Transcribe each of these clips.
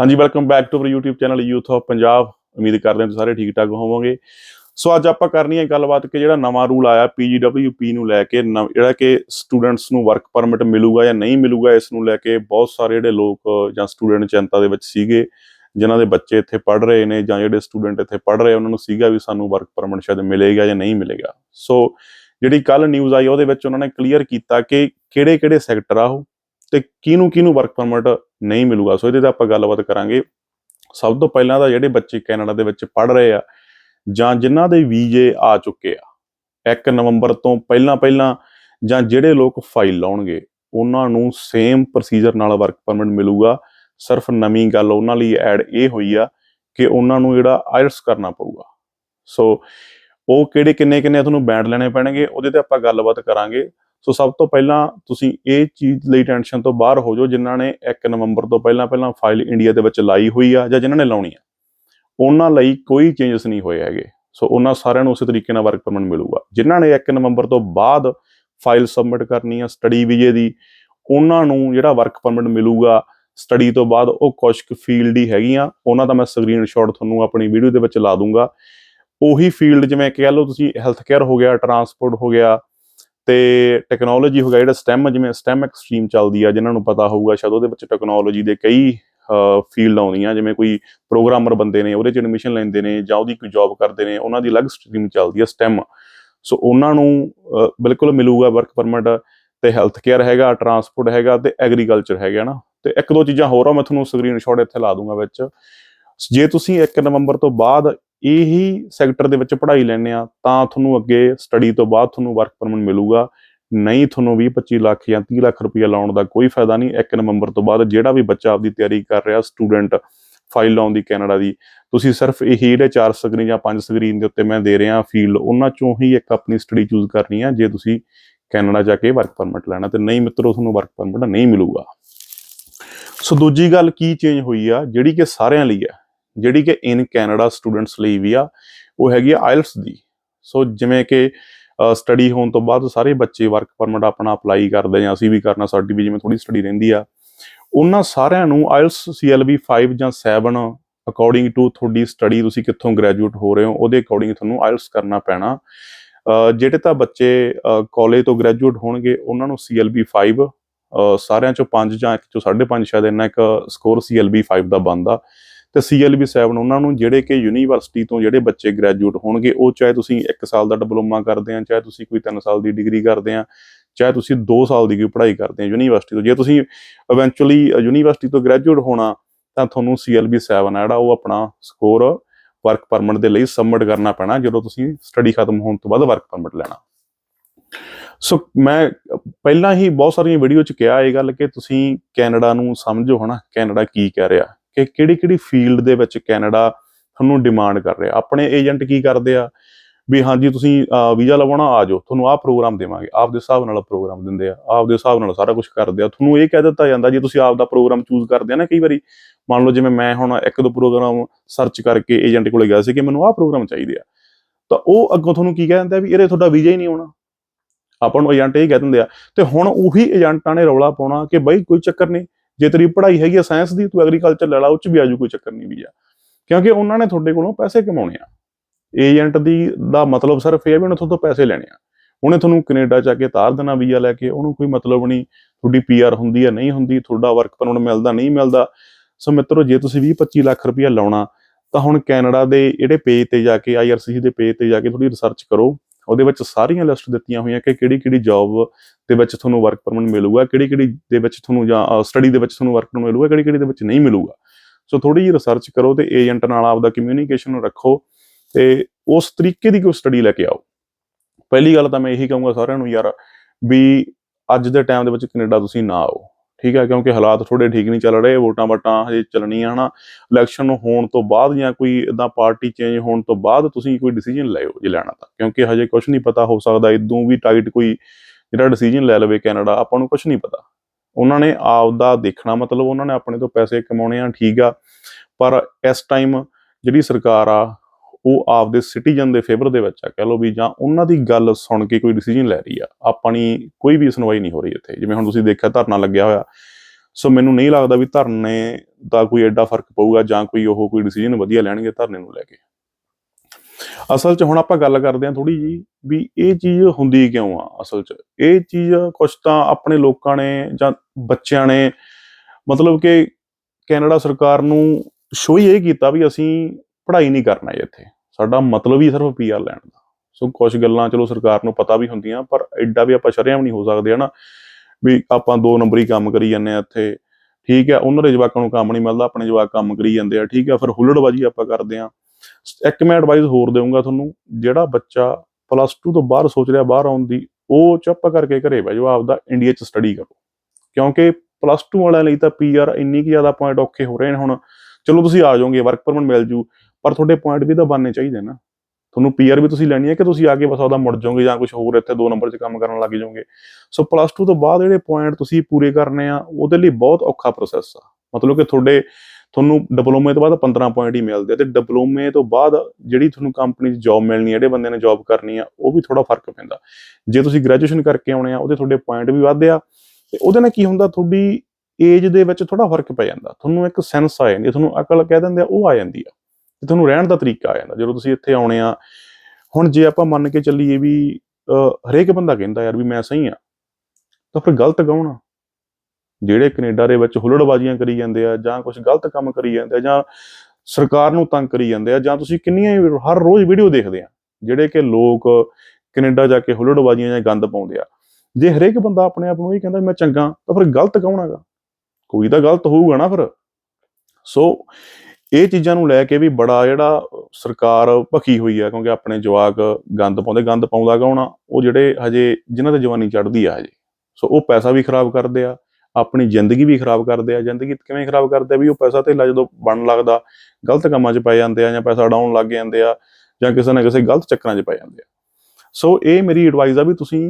ਹਾਂਜੀ welcome back to our YouTube channel youth of Punjab ਉਮੀਦ ਕਰਦੇ ਹਾਂ ਤੁਸੀਂ ਸਾਰੇ ਠੀਕ ਠਾਕ ਹੋਵੋਗੇ। ਸੋ ਅੱਜ ਆਪਾਂ ਕਰਨੀ ਹੈ ਗੱਲਬਾਤ ਕਿ ਜਿਹੜਾ ਨਵਾਂ ਰੂਲ ਆਇਆ PGWP ਨੂੰ ਲੈ ਕੇ, ਨਵ- ਜਿਹੜਾ ਕਿ ਸਟੂਡੈਂਟਸ ਨੂੰ ਵਰਕ ਪਰਮਿਟ ਮਿਲੂਗਾ ਜਾਂ ਨਹੀਂ ਮਿਲੂਗਾ, ਇਸ ਨੂੰ ਲੈ ਕੇ ਬਹੁਤ ਸਾਰੇ ਜਿਹੜੇ ਲੋਕ ਜਾਂ ਸਟੂਡੈਂਟ ਚਿੰਤਾ ਦੇ ਵਿੱਚ ਸੀਗੇ, ਜਿਨ੍ਹਾਂ ਦੇ ਬੱਚੇ ਇੱਥੇ ਪੜ੍ਹ ਰਹੇ ਨੇ ਜਾਂ ਜਿਹੜੇ ਸਟੂਡੈਂਟ ਇੱਥੇ ਪੜ੍ਹ ਰਹੇ, ਉਹਨਾਂ ਨੂੰ ਸੀਗਾ ਵੀ ਸਾਨੂੰ ਵਰਕ ਪਰਮਿਟ ਸ਼ਾਇਦ ਮਿਲੇਗਾ ਜਾਂ ਨਹੀਂ ਮਿਲੇਗਾ। ਸੋ ਜਿਹੜੀ ਕੱਲ ਨਿਊਜ਼ ਆਈ, ਉਹਦੇ ਵਿੱਚ ਉਹਨਾਂ ਨੇ ਕਲੀਅਰ ਕੀਤਾ ਕਿ ਕਿਹੜੇ ਕਿਹੜੇ ਸੈਕਟਰ ਆ ਉਹ। ਤੇ ਕਿਹਨੂੰ ਕਿਹਨੂੰ ਵਰਕ ਪਰਮਿਟ ਨਹੀਂ ਮਿਲੂਗਾ? ਸੋ ਇਹਦੇ ਤੇ ਆਪਾਂ ਗੱਲਬਾਤ ਕਰਾਂਗੇ। ਸਭ ਤੋਂ ਪਹਿਲਾਂ ਤਾਂ ਜਿਹੜੇ ਬੱਚੇ ਕੈਨੇਡਾ ਦੇ ਵਿੱਚ ਪੜ ਰਹੇ ਆ ਜਾਂ ਜਿਨ੍ਹਾਂ ਦੇ ਵੀਜ਼ੇ ਆ ਚੁੱਕੇ ਆ 1 ਨਵੰਬਰ ਤੋਂ ਪਹਿਲਾਂ ਪਹਿਲਾਂ ਜਾਂ ਜਿਹੜੇ ਲੋਕ ਫਾਈਲ ਲਾਉਣਗੇ, ਉਹਨਾਂ ਨੂੰ ਸੇਮ ਪ੍ਰੋਸੀਜਰ ਨਾਲ ਵਰਕ ਪਰਮਿਟ ਮਿਲੂਗਾ। ਸਿਰਫ ਨਵੀਂ ਗੱਲ ਉਹਨਾਂ ਲਈ ਐਡ ਇਹ ਹੋਈ ਆ ਕਿ ਉਹਨਾਂ ਨੂੰ ਜਿਹੜਾ ਆਇਲਟਸ ਕਰਨਾ ਪਊਗਾ। ਸੋ ਉਹ ਕਿਹੜੇ ਕਿੰਨੇ ਕਿੰਨੇ ਤੁਹਾਨੂੰ ਬੈਂਡ ਲੈਣੇ ਪੈਣਗੇ, ਉਹਦੇ ਤੇ ਆਪਾਂ ਗੱਲਬਾਤ ਕਰਾਂਗੇ। ਸੋ ਸਭ ਤੋਂ ਪਹਿਲਾਂ ਤੁਸੀਂ ਇਹ ਚੀਜ਼ ਲਈ ਟੈਨਸ਼ਨ ਤੋਂ ਬਾਹਰ ਹੋ ਜਾਓ, ਜਿਨ੍ਹਾਂ ਨੇ 1 ਨਵੰਬਰ ਤੋਂ ਪਹਿਲਾਂ ਪਹਿਲਾਂ ਫਾਈਲ ਇੰਡੀਆ ਦੇ ਵਿੱਚ ਲਾਈ ਹੋਈ ਆ ਜਾਂ ਜਿਨ੍ਹਾਂ ਨੇ ਲਾਉਣੀ ਆ। ਉਹਨਾਂ ਲਈ ਕੋਈ ਚੇਂਜਸ ਨਹੀਂ ਹੋਏ ਹੈਗੇ। ਸੋ ਉਹਨਾਂ ਸਾਰਿਆਂ ਨੂੰ ਉਸੇ ਤਰੀਕੇ ਨਾਲ ਵਰਕ ਪਰਮਿਟ ਮਿਲੂਗਾ। ਜਿਨ੍ਹਾਂ ਨੇ 1 ਨਵੰਬਰ ਤੋਂ ਬਾਅਦ ਫਾਈਲ ਸਬਮਿਟ ਕਰਨੀ ਆ ਸਟੱਡੀ ਵੀਜ਼ੇ ਦੀ, ਉਹਨਾਂ ਨੂੰ ਜਿਹੜਾ ਵਰਕ ਪਰਮਿਟ ਮਿਲੂਗਾ ਸਟੱਡੀ ਤੋਂ ਬਾਅਦ ਉਹ ਕੁਝ ਕੁ ਫੀਲਡ ਹੀ ਹੈਗੀਆਂ। ਉਹਨਾਂ ਦਾ ਮੈਂ ਸਕਰੀਨਸ਼ਾਟ ਤੁਹਾਨੂੰ ਆਪਣੀ ਵੀਡੀਓ ਦੇ ਵਿੱਚ ਲਾ ਦੂੰਗਾ। ਉਹੀ ਫੀਲਡ ਜਿਵੇਂ ਕਹਿ ਲਓ ਤੁਸੀਂ ਹੈਲਥ ਕੇਅਰ ਹੋ ਗਿਆ ਟਰਾਂਸਪੋਰਟ ਹੋ ਗਿਆ ਤੇ ਟੈਕਨੋਲੋਜੀ ਹੋ ਗਿਆ, ਜਿਹੜਾ ਸਟੈਮ ਜਿਵੇਂ ਸਟੈਮ ਐਕਸਟ੍ਰੀਮ ਚੱਲਦੀ ਆ, ਜਿਨ੍ਹਾਂ ਨੂੰ ਪਤਾ ਹੋਊਗਾ, ਸ਼ਾਇਦ ਉਹਦੇ ਵਿੱਚ ਟੈਕਨੋਲੋਜੀ ਦੇ ਕਈ ਫੀਲਡ ਆਉਂਦੀਆਂ, ਜਿਵੇਂ ਕੋਈ ਪ੍ਰੋਗਰਾਮਰ ਬੰਦੇ ਨੇ, ਉਹਦੇ ਚ ਐਡਮਿਸ਼ਨ ਲੈਂਦੇ ਨੇ, ਜਾਂ ਉਹਦੀ ਕੋਈ ਜੌਬ ਕਰਦੇ ਨੇ, ਉਹਨਾਂ ਦੀ ਅਲੱਗ ਸਟਰੀਮ ਚੱਲਦੀ ਆ ਸਟੈਮ ਸੋ ਉਹਨਾਂ ਨੂੰ ਬਿਲਕੁਲ ਮਿਲੂਗਾ ਵਰਕ ਪਰਮਿਟ ਤੇ ਹੈਲਥ ਕੇਅਰ ਹੈਗਾ ਟਰਾਂਸਪੋਰਟ ਹੈਗਾ ਤੇ ਐਗਰੀਕਲਚਰ ਹੈਗਾ ਨਾ ਤੇ ਇੱਕ ਦੋ ਚੀਜ਼ਾਂ ਹੋਰ ਆ, ਮੈਂ ਤੁਹਾਨੂੰ ਸਕਰੀਨਸ਼ਾਟ ਇੱਥੇ ਲਾ ਦੂੰਗਾ ਵਿੱਚ। ਜੇ ਤੁਸੀਂ 1 ਨਵੰਬਰ ਤੋਂ ਬਾਅਦ ਇਹੀ ਸੈਕਟਰ ਦੇ ਵਿੱਚ ਪੜ੍ਹਾਈ ਲੈਣੇ ਆ ਤਾਂ ਤੁਹਾਨੂੰ ਅੱਗੇ ਸਟੱਡੀ ਤੋਂ ਬਾਅਦ ਤੁਹਾਨੂੰ ਵਰਕ ਪਰਮਿਟ ਮਿਲੂਗਾ। ਨਹੀਂ ਤੁਹਾਨੂੰ 20 25 ਲੱਖ ਜਾਂ 30 ਲੱਖ ਰੁਪਇਆ ਲਾਉਣ ਦਾ ਕੋਈ ਫਾਇਦਾ ਨਹੀਂ। 1 ਨਵੰਬਰ ਤੋਂ ਬਾਅਦ ਜਿਹੜਾ ਵੀ ਬੱਚਾ ਆਪਦੀ ਤਿਆਰੀ ਕਰ ਰਿਹਾ ਸਟੂਡੈਂਟ ਫਾਈਲ ਲਾਉਣ ਦੀ ਕੈਨੇਡਾ ਦੀ, ਤੁਸੀਂ ਸਿਰਫ ਇਹੀ ਜਿਹੜੇ ਚਾਰ ਸਕਰੀਨ ਜਾਂ ਪੰਜ ਸਕਰੀਨ ਦੇ ਉੱਤੇ ਮੈਂ ਦੇ ਰਿਹਾ ਫੀਲਡ ਉਹਨਾਂ ਚੋਂ ਹੀ ਇੱਕ ਆਪਣੀ ਸਟੱਡੀ ਚੂਜ਼ ਕਰਨੀ ਆ, ਜੇ ਤੁਸੀਂ ਕੈਨੇਡਾ ਜਾ ਕੇ ਵਰਕ ਪਰਮਿਟ ਲੈਣਾ, ਤੇ ਨਹੀਂ ਮਿੱਤਰੋ, ਤੁਹਾਨੂੰ ਵਰਕ ਪਰਮਿਟ ਨਹੀਂ ਮਿਲੂਗਾ। ਸੋ ਦੂਜੀ ਗੱਲ ਕੀ ਚੇਂਜ ਹੋਈ ਆ, ਜਿਹੜੀ ਕਿ ਸਾਰਿਆਂ ਲਈ ਆ ਜਿਹੜੀ ਕਿ ਇਨ ਕੈਨੇਡਾ ਸਟੂਡੈਂਟਸ ਲਈ ਵੀ ਆ, ਉਹ ਹੈਗੀ ਆ ਆਇਲਟਸ ਦੀ। ਸੋ ਜਿਵੇਂ ਕਿ ਸਟੱਡੀ ਹੋਣ ਤੋਂ ਬਾਅਦ ਸਾਰੇ ਬੱਚੇ ਵਰਕ ਪਰਮਿਟ ਆਪਣਾ ਅਪਲਾਈ ਕਰਦੇ ਜਾਂ ਅਸੀਂ ਵੀ ਕਰਨਾ, ਸਾਡੀ ਵੀ ਜਿਵੇਂ ਥੋੜੀ ਸਟੱਡੀ ਰਹਿੰਦੀ ਆ। ਉਹਨਾਂ ਸਾਰਿਆਂ ਨੂੰ ਆਇਲਟਸ CLB 5 ਜਾਂ 7 ਅਕੋਰਡਿੰਗ ਟੂ ਤੁਹਾਡੀ ਸਟੱਡੀ ਤੁਸੀਂ ਕਿੱਥੋਂ ਗ੍ਰੈਜੂਏਟ ਹੋ ਰਹੇ ਹੋ, ਉਹਦੇ ਅਕੋਰਡਿੰਗ ਤੁਹਾਨੂੰ ਆਇਲਸ ਕਰਨਾ ਪੈਣਾ। ਜਿਹੜੇ ਤਾਂ ਬੱਚੇ ਕਾਲਜ ਤੋਂ ਗ੍ਰੈਜੂਏਟ ਹੋਣਗੇ, ਉਹਨਾਂ ਨੂੰ CLB 5 ਅਹ ਸਾਰਿਆਂ ਚੋਂ 5 ਜਾਂ ਇੱਕ ਚੋਂ 5.5 ਸ਼ਾਇਦ ਇੰਨਾ ਇੱਕ ਸਕੋਰ CLB 5 ਦਾ ਬਣਦਾ। ਤੇ CLB 7 ਉਹਨਾਂ ਨੂੰ ਜਿਹੜੇ ਕਿ ਯੂਨੀਵਰਸਿਟੀ ਤੋਂ ਜਿਹੜੇ ਬੱਚੇ ਗ੍ਰੈਜੂਏਟ ਹੋਣਗੇ, ਉਹ ਚਾਹੇ ਤੁਸੀਂ 1 ਸਾਲ ਦਾ ਡਿਪਲੋਮਾ ਕਰਦੇ ਆ, ਚਾਹੇ ਤੁਸੀਂ ਕੋਈ 3 ਸਾਲ ਦੀ ਡਿਗਰੀ ਕਰਦੇ ਆ, ਚਾਹੇ ਤੁਸੀਂ 2 ਸਾਲ ਦੀ ਕੋਈ ਪੜ੍ਹਾਈ ਕਰਦੇ ਆ ਯੂਨੀਵਰਸਿਟੀ ਤੋਂ। ਜੇ ਤੁਸੀਂ ਇਵੈਂਚੁਅਲੀ ਯੂਨੀਵਰਸਿਟੀ ਤੋਂ ਗ੍ਰੈਜੂਏਟ ਹੋਣਾ, ਤਾਂ ਤੁਹਾਨੂੰ CLB 7 ਆ ਜਿਹੜਾ ਉਹ ਆਪਣਾ ਸਕੋਰ ਵਰਕ ਪਰਮਿਟ ਦੇ ਲਈ ਸਬਮਿਟ ਕਰਨਾ ਪੈਣਾ, ਜਦੋਂ ਤੁਸੀਂ ਸਟੱਡੀ ਖਤਮ ਹੋਣ ਤੋਂ ਬਾਅਦ ਵਰਕ ਪਰਮਿਟ ਲੈਣਾ। ਸੋ ਮੈਂ ਪਹਿਲਾਂ ਹੀ ਬਹੁਤ ਸਾਰੀਆਂ ਵੀਡੀਓ ਚ ਕਿਹਾ ਇਹ ਗੱਲ ਕਿ ਤੁਸੀਂ ਕੈਨੇਡਾ ਨੂੰ ਸਮਝੋ ਹਨਾ ਕੈਨੇਡਾ ਕੀ ਕਹਿ ਰਿਹਾ। ਕਿ ਕਿਹੜੀ ਕਿਹੜੀ ਫੀਲਡ ਦੇ ਵਿੱਚ ਕੈਨੇਡਾ ਤੁਹਾਨੂੰ ਡਿਮਾਂਡ ਕਰ ਰਿਹਾ। ਆਪਣੇ ਏਜੰਟ ਕੀ ਕਰਦੇ ਆ? ਵੀ ਹਾਂਜੀ ਤੁਸੀਂ ਵੀਜ਼ਾ ਲਵਾਉਣਾ, ਆ ਜਾਓ। ਤੁਹਾਨੂੰ ਆਹ ਪ੍ਰੋਗਰਾਮ ਦੇਵਾਂਗੇ। ਆਪਦੇ ਹਿਸਾਬ ਨਾਲ ਪ੍ਰੋਗਰਾਮ ਦਿੰਦੇ ਆ। ਆਪਦੇ ਹਿਸਾਬ ਨਾਲ ਸਾਰਾ ਕੁਝ ਕਰਦੇ ਆ। ਤੁਹਾਨੂੰ ਇਹ ਕਹਿ ਦਿੱਤਾ ਜਾਂਦਾ ਜੇ ਤੁਸੀਂ ਆਪ ਦਾ ਪ੍ਰੋਗਰਾਮ ਚੂਜ਼ ਕਰਦੇ ਆ ਨਾ ਕਈ ਵਾਰੀ, ਮੰਨ ਲਓ ਜਿਵੇਂ ਮੈਂ ਹੁਣ ਇੱਕ ਦੋ ਪ੍ਰੋਗਰਾਮ ਸਰਚ ਕਰਕੇ ਏਜੰਟ ਕੋਲੇ ਗਿਆ ਸੀ ਕਿ ਮੈਨੂੰ ਆਹ ਪ੍ਰੋਗਰਾਮ ਚਾਹੀਦੇ ਆ। ਤਾਂ ਉਹ ਅੱਗੋਂ ਤੁਹਾਨੂੰ ਕੀ ਕਹਿ ਦਿੰਦਾ ਵੀ ਇਹਦੇ ਤੁਹਾਡਾ ਵੀਜ਼ਾ ਹੀ ਨਹੀਂ ਆਉਣਾ। ਆਪਾਂ ਨੂੰ ਏਜੰਟ ਇਹ ਕਹਿ ਦਿੰਦੇ ਆ। ਤੇ ਹੁਣ ਉਹੀ ਏਜੰਟਾਂ ਨੇ ਰੌਲਾ ਪਾਉਣਾ ਕਿ ਬਈ ਕੋਈ ਚੱਕਰ ਨਹੀਂ। ਜੇ ਤੇਰੀ ਪੜ੍ਹਾਈ ਹੈਗੀ ਆ ਸਾਇੰਸ ਦੀ, ਤੂੰ ਐਗਰੀਕਲਚਰ ਲੈ ਲਾ, ਉਹ ਚ ਵੀ ਆਜੂ ਕੋਈ ਚੱਕਰ ਨਹੀਂ ਵੀ ਆ। ਕਿਉਂਕਿ ਉਹਨਾਂ ਨੇ ਤੁਹਾਡੇ ਕੋਲੋਂ ਪੈਸੇ ਕਮਾਉਣੇ ਆ। ਏਜੰਟ ਦੀ ਦਾ ਮਤਲਬ ਸਿਰਫ ਇਹ ਆ ਵੀ ਉਹਨੇ ਤੁਹਾਡੇ ਤੋਂ ਪੈਸੇ ਲੈਣੇ ਆ। ਉਹਨੇ ਤੁਹਾਨੂੰ ਕੈਨੇਡਾ ਚ ਆ ਕੇ ਤਾਰ ਦੇਣਾ ਵੀਜ਼ਾ ਲੈ ਕੇ, ਉਹਨੂੰ ਕੋਈ ਮਤਲਬ ਨਹੀਂ, ਤੁਹਾਡੀ ਪੀਆਰ ਹੁੰਦੀ ਆ, ਨਹੀਂ ਹੁੰਦੀ, ਤੁਹਾਡਾ ਵਰਕ ਪਰਮਿਟ ਮਿਲਦਾ, ਨਹੀਂ ਮਿਲਦਾ। ਸੋ ਮਿੱਤਰੋ, ਜੇ ਤੁਸੀਂ 20 25 ਲੱਖ ਰੁਪਇਆ ਲਾਉਣਾ, ਤਾਂ ਹੁਣ ਕੈਨੇਡਾ ਦੇ ਜਿਹੜੇ ਪੇਜ ਤੇ ਜਾ ਕੇ ਆਈਆਰਸੀਸੀ ਦੇ ਪੇਜ ਤੇ ਜਾ ਕੇ ਥੋੜੀ ਰਿਸਰਚ ਕਰੋ। ਉਹਦੇ ਵਿੱਚ ਸਾਰੀਆਂ ਲਿਸਟ ਦਿੱਤੀਆਂ ਹੋਈਆਂ ਕਿ ਕਿਹੜੀ ਕਿਹੜੀ ਜੌਬ ਦੇ ਵਿੱਚ ਤੁਹਾਨੂੰ ਵਰਕ ਪਰਮਿਟ ਮਿਲੂਗਾ, ਕਿਹੜੀ ਕਿਹੜੀ ਦੇ ਵਿੱਚ ਤੁਹਾਨੂੰ ਜਾਂ ਸਟੱਡੀ ਦੇ ਵਿੱਚ ਤੁਹਾਨੂੰ ਵਰਕ ਪਰਮਿਟ ਮਿਲੂਗਾ, ਕਿਹੜੀ ਕਿਹੜੀ ਦੇ ਵਿੱਚ ਨਹੀਂ ਮਿਲੂਗਾ। ਸੋ ਥੋੜੀ ਜਿਹੀ ਰਿਸਰਚ ਕਰੋ ਤੇ ਏਜੰਟ ਨਾਲ ਆਪਦਾ ਕਮਿਊਨੀਕੇਸ਼ਨ ਰੱਖੋ ਤੇ ਉਸ ਤਰੀਕੇ ਦੀ ਕੋਈ ਸਟੱਡੀ ਲੈ ਕੇ ਆਓ। ਪਹਿਲੀ ਗੱਲ ਤਾਂ ਮੈਂ ਇਹੀ ਕਹੂੰਗਾ ਸਾਰਿਆਂ ਨੂੰ ਯਾਰ ਵੀ ਅੱਜ ਦੇ ਟਾਈਮ ਦੇ ਵਿੱਚ ਕੈਨੇਡਾ ਤੁਸੀਂ ਨਾ ਆਓ। ਠੀਕ ਹੈ, ਕਿਉਂਕਿ ਹਾਲਾਤ ਥੋੜੇ ਠੀਕ ਨਹੀਂ ਚੱਲ ਰਹੇ, ਵੋਟਾਂ ਵਟਾਂ ਹਜੇ ਚੱਲਣੀਆਂ, ਹਨਾ। ਇਲੈਕਸ਼ਨ ਹੋਣ ਤੋਂ ਬਾਅਦ ਜਾਂ ਕੋਈ ਇਦਾਂ ਪਾਰਟੀ ਚੇਂਜ ਹੋਣ ਤੋਂ ਬਾਅਦ ਤੁਸੀਂ ਕੋਈ ਡਿਸੀਜਨ ਲਿਓ ਜੇ ਲੈਣਾ ਤਾਂ, ਕਿਉਂਕਿ ਹਜੇ ਕੁਝ ਨਹੀਂ ਪਤਾ ਹੋ ਸਕਦਾ ਇਦੋਂ ਵੀ ਟਾਈਟ ਕੋਈ ਜਿਹੜਾ ਡਿਸੀਜਨ ਲੈ ਲਵੇ ਕੈਨੇਡਾ ਆਪਾਂ ਨੂੰ ਕੁਝ ਨਹੀਂ ਪਤਾ। ਉਹਨਾਂ ਨੇ ਆਪ ਦਾ ਦੇਖਣਾ, ਮਤਲਬ ਉਹਨਾਂ ਨੇ ਆਪਣੇ ਤੋਂ ਪੈਸੇ ਕਮਾਉਣੇ ਆ, ਠੀਕ ਆ। ਪਰ ਇਸ ਟਾਈਮ ਜਿਹੜੀ ਸਰਕਾਰ ਆ ਉਹ ਆਪਦੇ ਸਿਟੀਜ਼ਨ ਦੇ ਫੇਵਰ ਦੇ ਵਿੱਚ ਆ, ਕਹਿ ਲਓ ਵੀ ਜਾਂ ਉਹਨਾਂ ਦੀ ਗੱਲ ਸੁਣ ਕੇ ਕੋਈ ਡਿਸੀਜਨ ਲੈ ਰਹੀ ਆ, ਆਪਣੀ ਕੋਈ ਵੀ ਸੁਣਵਾਈ ਨਹੀਂ ਹੋ ਰਹੀ ਇੱਥੇ। ਜਿਵੇਂ ਹੁਣ ਤੁਸੀਂ ਦੇਖਿਆ ਧਰਨਾ ਲੱਗਿਆ ਹੋਇਆ, ਸੋ ਮੈਨੂੰ ਨਹੀਂ ਲੱਗਦਾ ਵੀ ਧਰਨੇ ਦਾ ਕੋਈ ਐਡਾ ਫ਼ਰਕ ਪਊਗਾ ਜਾਂ ਕੋਈ ਉਹ ਕੋਈ ਡਿਸੀਜਨ ਵਧੀਆ ਲੈਣਗੇ ਧਰਨੇ ਨੂੰ ਲੈ ਕੇ। ਅਸਲ 'ਚ ਹੁਣ ਆਪਾਂ ਗੱਲ ਕਰਦੇ ਹਾਂ ਥੋੜੀ ਜੀ ਵੀ ਇਹ ਚੀਜ਼ ਹੁੰਦੀ ਕਿਉਂ ਆ ਅਸਲ 'ਚ? ਇਹ ਚੀਜ਼ ਕੁਛ ਤਾਂ ਆਪਣੇ ਲੋਕਾਂ ਨੇ ਜਾਂ ਬੱਚਿਆਂ ਨੇ ਮਤਲਬ ਕਿ ਕੈਨੇਡਾ ਸਰਕਾਰ ਨੂੰ ਸ਼ੋਅ ਇਹ ਕੀਤਾ ਵੀ ਅਸੀਂ ਪੜ੍ਹਾਈ ਨਹੀਂ ਕਰਨਾ ਇੱਥੇ। ਸਾਡਾ ਮਤਲਬ ਹੀ ਸਿਰਫ ਪੀਆਰ ਲੈਣ ਦਾ। ਸੋ ਕੁਝ ਗੱਲਾਂ ਚਲੋ ਸਰਕਾਰ ਨੂੰ ਪਤਾ ਵੀ ਹੁੰਦੀਆਂ, ਪਰ ਐਡਾ ਵੀ ਆਪਾਂ ਸ਼ਰੇਆਮ ਨਹੀਂ ਹੋ ਸਕਦੇ, ਹਨਾ? ਵੀ ਆਪਾਂ ਦੋ ਨੰਬਰੀ ਕੰਮ ਕਰੀ ਜਾਂਦੇ ਆ ਇੱਥੇ, ਠੀਕ ਹੈ? ਉਹਨਾਂ ਦੇ ਜਵਾਕਾਂ ਨੂੰ ਕੰਮ ਨਹੀਂ ਮਿਲਦਾ, ਆਪਣੇ ਜਵਾਕ ਕੰਮ ਕਰੀ ਜਾਂਦੇ ਆ, ਠੀਕ ਹੈ? ਫਿਰ ਹੁੱਲੜਬਾਜੀ ਆਪਾਂ ਕਰਦੇ ਆ ਇੱਕ ਮੈਂ ਐਡਵਾਈਸ ਹੋਰ ਦੇਵਾਂਗਾ ਤੁਹਾਨੂੰ, ਜਿਹੜਾ ਬੱਚਾ ਪਲੱਸ 2 ਤੋਂ ਬਾਹਰ ਸੋਚ ਰਿਹਾ, ਬਾਹਰ ਆਉਣ ਦੀ, ਉਹ ਚੁੱਪ ਕਰਕੇ ਘਰੇ ਬਹਿ ਜਾਓ, ਆਪਦਾ ਇੰਡੀਆ 'ਚ ਸਟੱਡੀ ਕਰੋ। ਕਿਉਂਕਿ ਪਲੱਸ 2 ਵਾਲਿਆਂ ਲਈ ਤਾਂ ਪੀਆਰ ਇੰਨੀ ਕਿ ਜ਼ਿਆਦਾ ਪੁਆਇੰਟ ਔਖੇ ਹੋ ਰਹੇ ਨੇ ਹੁਣ। ਚਲੋ ਤੁਸੀਂ ਆ ਜਾਓਗੇ ਵਰਕ ਪਰਮਿਟ ਮਿਲ ਜੂ ਪਰ ਤੁਹਾਡੇ ਪੁਆਇੰਟ ਵੀ ਤਾਂ ਬਣਨੇ ਚਾਹੀਦੇ ਨਾ। ਤੁਹਾਨੂੰ ਪੀਆਰ ਵੀ ਤੁਸੀਂ ਲੈਣੀ ਹੈ ਕਿ ਤੁਸੀਂ ਆ ਕੇ ਬਸ ਉਹਦਾ ਮੁੜ ਜਾਓਗੇ ਜਾਂ ਕੁਝ ਹੋਰ ਇੱਥੇ ਦੋ ਨੰਬਰ 'ਚ ਕੰਮ ਕਰਨ ਲੱਗ ਜਾਓਗੇ। ਸੋ ਪਲੱਸ 2 ਤੋਂ ਬਾਅਦ ਜਿਹੜੇ ਪੁਆਇੰਟ ਤੁਸੀਂ ਪੂਰੇ ਕਰਨੇ ਆ, ਉਹਦੇ ਲਈ ਬਹੁਤ ਔਖਾ ਪ੍ਰੋਸੈਸ ਆ। ਮਤਲਬ ਕਿ ਤੁਹਾਡੇ, ਤੁਹਾਨੂੰ ਡਿਪਲੋਮੇ ਤੋਂ ਬਾਅਦ 15 ਪੁਆਇੰਟ ਹੀ ਮਿਲਦੇ ਆ ਤੇ ਡਿਪਲੋਮੇ ਤੋਂ ਬਾਅਦ ਜਿਹੜੀ ਤੁਹਾਨੂੰ ਕੰਪਨੀ 'ਚ ਜੌਬ ਮਿਲਣੀ ਹੈ ਜਿਹੜੇ ਬੰਦੇ ਨੇ ਜੌਬ ਕਰਨੀ ਆ, ਉਹ ਵੀ ਥੋੜਾ ਫ਼ਰਕ ਪੈਂਦਾ। ਜੇ ਤੁਸੀਂ ਗ੍ਰੈਜੂਏਸ਼ਨ ਕਰਕੇ ਆਉਣੇ ਆ, ਉਹਦੇ ਤੁਹਾਡੇ ਪੁਆਇੰਟ ਵੀ ਵੱਧਦੇ ਆ ਤੇ ਉਹਦੇ ਨਾਲ ਕੀ ਹੁੰਦਾ, ਤੁਹਾਡੀ ਏਜ ਦੇ ਵਿੱਚ ਥੋੜਾ ਫ਼ਰਕ ਪੈ ਜਾਂਦਾ। ਤੁਹਾਨੂੰ ਇੱਕ ਸੈਂਸ ਆ ਜਾਂਦੀ ਤੁਹਾਨੂੰ ਅਕਲ ਕਹਿ ਦਿੰਦੇ ਆ, ਉਹ ਆ ਜਾਂਦੀ ਆ। ਤੇ ਤੁਹਾਨੂੰ ਰਹਿਣ ਦਾ ਤਰੀਕਾ ਆ ਜਾਂਦਾ ਜਦੋਂ ਤੁਸੀਂ ਇੱਥੇ ਆਉਣੇ ਆ। ਹੁਣ ਜੇ ਆਪਾਂ ਮੰਨ ਕੇ ਚੱਲੀਏ ਵੀ ਅਹ, ਹਰੇਕ ਬੰਦਾ ਕਹਿੰਦਾ ਯਾਰ ਵੀ ਮੈਂ ਸਹੀ ਆ ਤਾਂ ਫਿਰ ਗਲਤ ਕੌਣ ਆ? ਜਿਹੜੇ ਕੈਨੇਡਾ ਦੇ ਵਿੱਚ ਹੁੱਲੜਬਾਜ਼ੀਆਂ ਕਰੀ ਜਾਂਦੇ ਆ ਜਾਂ ਕੁਝ ਗਲਤ ਕੰਮ ਕਰੀ ਜਾਂਦੇ ਆ ਜਾਂ ਸਰਕਾਰ ਨੂੰ ਤੰਗ ਕਰੀ ਜਾਂਦੇ ਆ ਜਾਂ ਤੁਸੀਂ ਕਿੰਨੀਆਂ ਹੀ ਹਰ ਰੋਜ਼ ਵੀਡੀਓ ਦੇਖਦੇ ਆ ਜਿਹੜੇ ਕਿ ਲੋਕ ਕੈਨੇਡਾ ਜਾ ਕੇ ਹੁੱਲੜਬਾਜ਼ੀਆਂ ਜਾਂ ਗੰਦ ਪਾਉਂਦੇ ਆ। ਜੇ ਹਰੇਕ ਬੰਦਾ ਆਪਣੇ ਆਪ ਨੂੰ ਇਹ ਕਹਿੰਦਾ ਮੈਂ ਚੰਗਾ ਤਾਂ ਫਿਰ ਗਲਤ ਕੌਣ ਹੈਗਾ? ਕੋਈ ਤਾਂ ਗਲਤ ਹੋਊਗਾ ਨਾ ਫਿਰ। ਸੋ ਇਹ ਚੀਜ਼ਾਂ ਨੂੰ ਲੈ ਕੇ ਵੀ ਬੜਾ ਜਿਹੜਾ ਸਰਕਾਰ ਭਖੀ ਹੋਈ ਆ, ਕਿਉਂਕਿ ਆਪਣੇ ਜਵਾਕ ਗੰਦ ਪਾਉਂਦੇ, ਗੰਦ ਪਾਉਂਦਾ ਗਾਉਣਾ ਉਹ ਜਿਹੜੇ ਹਜੇ ਜਿਨ੍ਹਾਂ ਤੇ ਜਵਾਨੀ ਚੜ੍ਹਦੀ ਆ ਹਜੇ। ਸੋ ਉਹ ਪੈਸਾ ਵੀ ਖਰਾਬ ਕਰਦੇ ਆ, ਆਪਣੀ ਜ਼ਿੰਦਗੀ ਵੀ ਖਰਾਬ ਕਰਦੇ ਆ। ਜ਼ਿੰਦਗੀ ਕਿਵੇਂ ਖਰਾਬ ਕਰਦੇ ਆ ਵੀ ਉਹ ਪੈਸਾ ਧੇਲਾ ਜਦੋਂ ਬਣ ਲੱਗਦਾ, ਗਲਤ ਕੰਮਾਂ 'ਚ ਪੈ ਜਾਂਦੇ ਆ ਜਾਂ ਪੈਸਾ ਡਾਉਣ ਲੱਗ ਜਾਂਦੇ ਆ ਜਾਂ ਕਿਸੇ ਨਾ ਕਿਸੇ ਗਲਤ ਚੱਕਰਾਂ 'ਚ ਪੈ ਜਾਂਦੇ ਆ। ਸੋ ਇਹ ਮੇਰੀ ਐਡਵਾਈਸ ਆ ਵੀ ਤੁਸੀਂ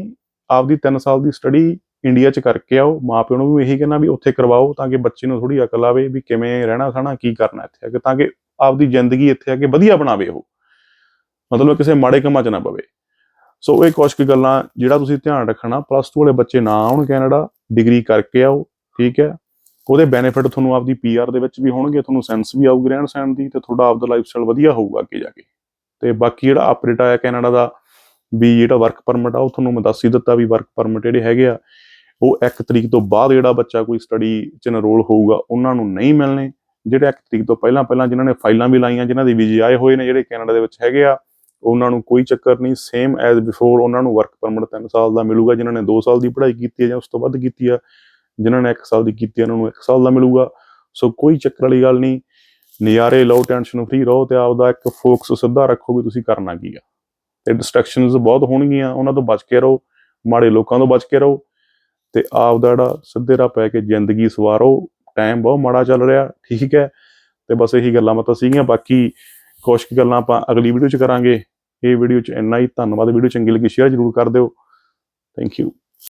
ਆਪਦੀ 3 ਸਾਲ ਦੀ ਸਟੱਡੀ ਇੰਡੀਆ 'ਚ ਕਰਕੇ ਆਓ ਮਾਪਿਆਂ ਨੂੰ ਵੀ ਇਹੀ ਕਹਿਣਾ ਵੀ ਉੱਥੇ ਕਰਵਾਓ ਤਾਂ ਕਿ ਬੱਚੇ ਨੂੰ ਥੋੜੀ ਅਕਲ ਆਵੇ ਵੀ ਕਿਵੇਂ ਰਹਿਣਾ ਸਹਣਾ, ਕੀ ਕਰਨਾ ਇੱਥੇ ਆ ਕੇ, ਤਾਂ ਕਿ ਆਪਦੀ ਜ਼ਿੰਦਗੀ ਇੱਥੇ ਆ ਕੇ ਵਧੀਆ ਬਣਾਵੇ ਉਹ। ਮਤਲਬ ਕਿਸੇ ਮਾੜੇ ਕੰਮਾਂ 'ਚ ਨਾ ਪਵੇ। ਸੋ ਇਹ ਕੁਛ ਕੁ ਗੱਲਾਂ ਜਿਹੜਾ ਤੁਸੀਂ ਧਿਆਨ ਰੱਖਣਾ ਪਲੱਸ 2 ਵਾਲੇ ਬੱਚੇ ਨਾ ਆਉਣ ਕੈਨੇਡਾ ਡਿਗਰੀ ਕਰਕੇ ਆਓ, ਠੀਕ ਹੈ। ਉਹਦੇ ਬੈਨੀਫਿਟ ਤੁਹਾਨੂੰ ਆਪਦੀ ਪੀਆਰ ਦੇ ਵਿੱਚ ਵੀ ਹੋਣਗੇ, ਤੁਹਾਨੂੰ ਸੈਂਸ ਵੀ ਆਊਗੀ ਰਹਿਣ ਸਹਿਣ ਦੀ ਤੇ ਤੁਹਾਡਾ ਆਪਦਾ ਲਾਈਫ ਸਟਾਈਲ ਵਧੀਆ ਹੋਊਗਾ ਅੱਗੇ ਜਾ ਕੇ। ਤੇ ਬਾਕੀ ਜਿਹੜਾ ਅਪਡੇਟ ਆਇਆ ਕੈਨੇਡਾ ਦਾ, ਵੀ ਜਿਹੜਾ ਵਰਕ ਪਰਮਿਟ ਆ, ਉਹ ਤੁਹਾਨੂੰ ਮੈਂ ਦੱਸ ਹੀ ਦਿੱਤਾ ਵੀ ਵਰਕ ਪਰਮਿਟ ਜਿਹੜੇ ਹੈਗੇ ਆ ਉਹ 1 ਤਰੀਕ ਤੋਂ ਬਾਅਦ ਜਿਹੜਾ ਬੱਚਾ ਕੋਈ ਸਟੱਡੀ 'ਚ ਇਨਰੋਲ ਹੋਊਗਾ, ਉਹਨਾਂ ਨੂੰ ਨਹੀਂ ਮਿਲਣੇ। ਜਿਹੜੇ 1 ਤਰੀਕ ਤੋਂ ਪਹਿਲਾਂ ਪਹਿਲਾਂ ਜਿਨ੍ਹਾਂ ਨੇ ਫਾਈਲਾਂ ਵੀ ਲਾਈਆਂ, ਜਿਨ੍ਹਾਂ ਦੇ ਵੀਜ਼ੇ ਆਏ ਹੋਏ ਨੇ, ਜਿਹੜੇ ਕੈਨੇਡਾ ਦੇ ਵਿੱਚ ਹੈਗੇ ਆ, ਉਹਨਾਂ ਨੂੰ ਕੋਈ ਚੱਕਰ ਨਹੀਂ। ਸੇਮ ਐਜ਼ ਬਿਫੋਰ ਉਹਨਾਂ ਨੂੰ ਵਰਕ ਪਰਮਿਟ 3 ਸਾਲ ਦਾ ਮਿਲੂਗਾ, ਜਿਨ੍ਹਾਂ ਨੇ 2 ਸਾਲ ਦੀ ਪੜ੍ਹਾਈ ਕੀਤੀ ਹੈ ਜਾਂ ਉਸ ਤੋਂ ਵੱਧ ਕੀਤੀ ਆ, ਜਿਨ੍ਹਾਂ ਨੇ 1 ਸਾਲ ਦੀ ਕੀਤੀ ਉਹਨਾਂ ਨੂੰ 1 ਸਾਲ ਦਾ ਮਿਲੂਗਾ। ਸੋ ਕੋਈ ਚੱਕਰ ਵਾਲੀ ਗੱਲ ਨਹੀਂ। ਨਜ਼ਾਰੇ ਲਓ ਟੈਨਸ਼ਨ ਫ੍ਰੀ ਰਹੋ ਤੇ ਆਪਦਾ ਇੱਕ ਫੋਕਸ ਸਿੱਧਾ ਰੱਖੋ ਵੀ ਤੁਸੀਂ ਕਰਨਾ ਕੀ ਆ। ਤੇ ਡਿਸਟਰੈਕਸ਼ਨਸ ਬਹੁਤ ਹੋਣਗੀਆਂ, ਉਹਨਾਂ ਤੋਂ ਬਚ ਕੇ ਰਹੋ, ਮਾੜੇ ਲੋਕਾਂ ਤੋਂ ਬਚ ਕੇ ਰਹੋ। ਤੇ ਆਪਦਾ ਜਿਹੜਾ ਸਿੱਧੇ ਰਾਹ ਪੈ ਕੇ ਜ਼ਿੰਦਗੀ ਸਵਾਰੋ ਟਾਈਮ ਬਹੁਤ ਮਾੜਾ ਚੱਲ ਰਿਹਾ, ਠੀਕ ਹੈ। ਤੇ ਬਸ ਇਹੀ ਗੱਲਾਂ ਮਤਾਂ ਸੀਗੀਆਂ, ਬਾਕੀ ਕੁਛ ਗੱਲਾਂ ਆਪਾਂ ਅਗਲੀ ਵੀਡੀਓ 'ਚ ਕਰਾਂਗੇ। ਇਹ ਵੀਡੀਓ 'ਚ ਇੰਨਾ ਹੀ, ਧੰਨਵਾਦ। ਵੀਡੀਓ ਚੰਗੀ ਲੱਗੀ ਸ਼ੇਅਰ ਜ਼ਰੂਰ ਕਰ ਦਿਓ। Thank you